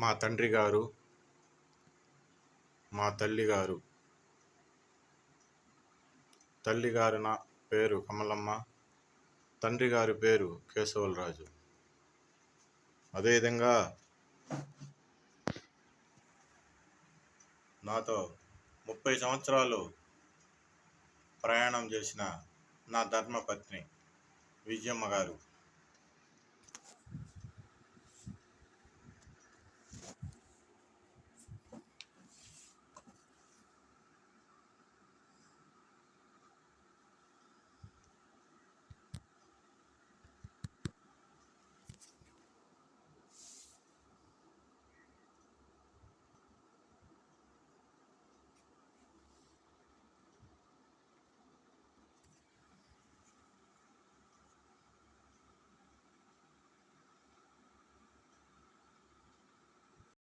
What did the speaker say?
మా తండ్రి గారు మా తల్లి గారు. నా పేరు కమలమ్మ తండ్రి గారి పేరు కేశవలరాజు. అదేవిధంగా నాతో ముప్పై సంవత్సరాలు ప్రయాణం చేసిన నా ధర్మపత్ని విజయమ్మ గారు.